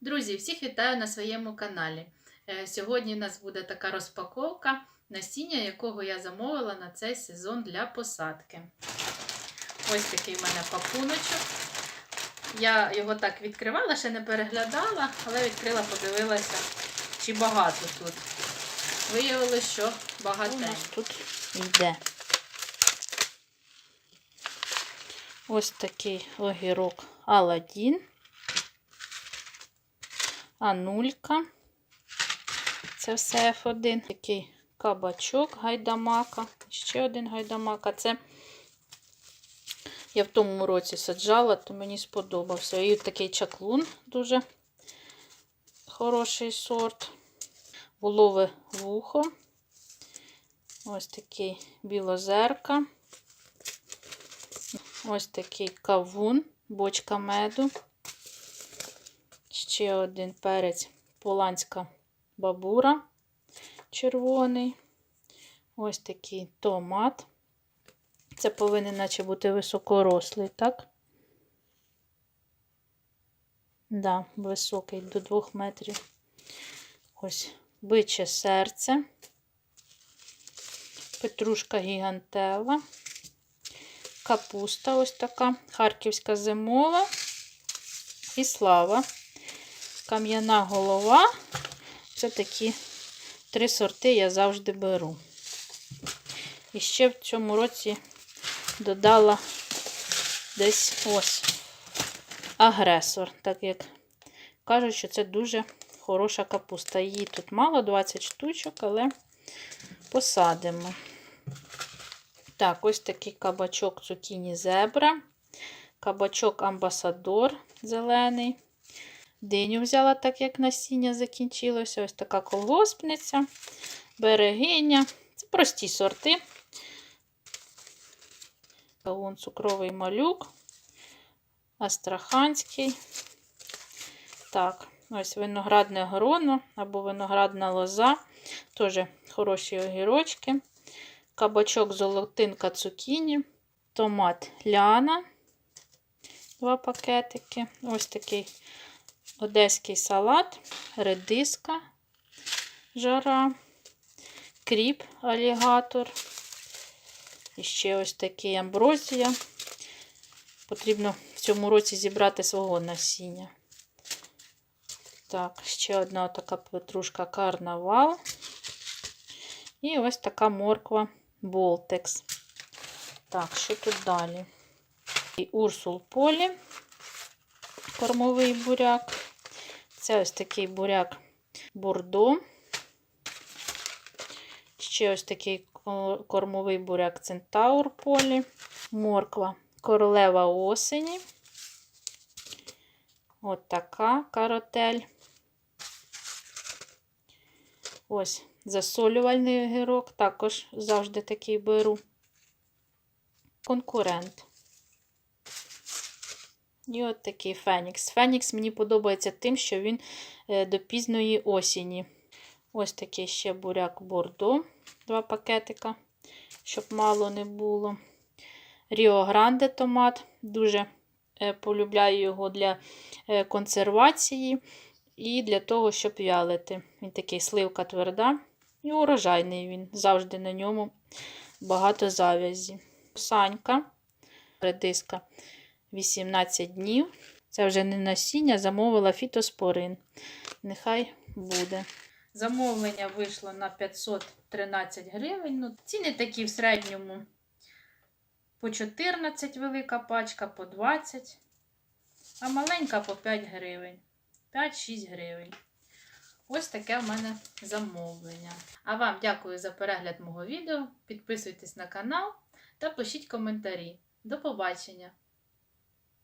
Друзі, всіх вітаю на своєму каналі. Е, Сьогодні у нас буде така розпаковка насіння, якого я замовила на цей сезон для посадки. Ось такий в мене пакуночок. Я його так відкривала, ще не переглядала, але відкрила, подивилася, чи багато тут. Виявилося, що У багатенько. нас тут йде. Ось такий огірок Аладдін. Анулька. Це все F1. Такий кабачок гайдамака. Ще один гайдамака. Це я в тому році саджала, то мені сподобався. І такий чаклун дуже хороший сорт. Волове вухо. Ось такий білозерка. Ось такий кавун, бочка меду. Ще один перець поланська бабура червоний. Ось такий томат. Це повинен наче бути високорослий, так? Да, високий до 2 метрів. Ось биче серце. Петрушка гігантела. Капуста ось така, харківська зимова. І слава. Кам'яна голова. Це такі три сорти я завжди беру. І ще в цьому році додала десь ось агресор. Так як кажуть, що це дуже хороша капуста. Її тут мало, 20 штучок, але посадимо. Так, ось такий кабачок цукіні зебра, кабачок амбасадор зелений. Диню взяла, так як насіння закінчилося. Ось така колгоспниця, берегиня. Це прості сорти. Кавун цукровий малюк, астраханський. Так, ось виноградне гроно або виноградна лоза. Теж хороші огірочки. Кабачок золотинка цукіні, томат ляна, два пакетики. Ось такий одеський салат, редиска, жара, кріп, алігатор. І ще ось такий амброзія. Потрібно в цьому році зібрати свого насіння. Так, ще одна така петрушка карнавал. І ось така морква Болтекс. Так, що тут далі? І Урсул Полі, кормовий буряк. Це ось такий буряк Бордо. Ще ось такий кормовий буряк Центаур Полі. Морква королева осені. От така каротель. Ось засолювальний огірок, також завжди такий беру. Конкурент. І от такий Фенікс. Фенікс мені подобається тим, що він до пізної осені. Ось такий ще буряк Бордо, два пакетика, щоб мало не було. Ріо Гранде томат. Дуже полюбляю його для консервації і для того, щоб вялити. Він такий сливка тверда. І урожайний він. Завжди на ньому багато завязі. Санька, редиска 18 днів. Це вже не насіння, замовила фітоспорин. Нехай буде. Замовлення вийшло на 513 гривень. Ну, ціни такі в середньому по 14 велика пачка, по 20, а маленька по 5 гривень. 5-6 гривень. Ось таке в мене замовлення. А вам дякую за перегляд мого відео. Підписуйтесь на канал та пишіть коментарі. До побачення!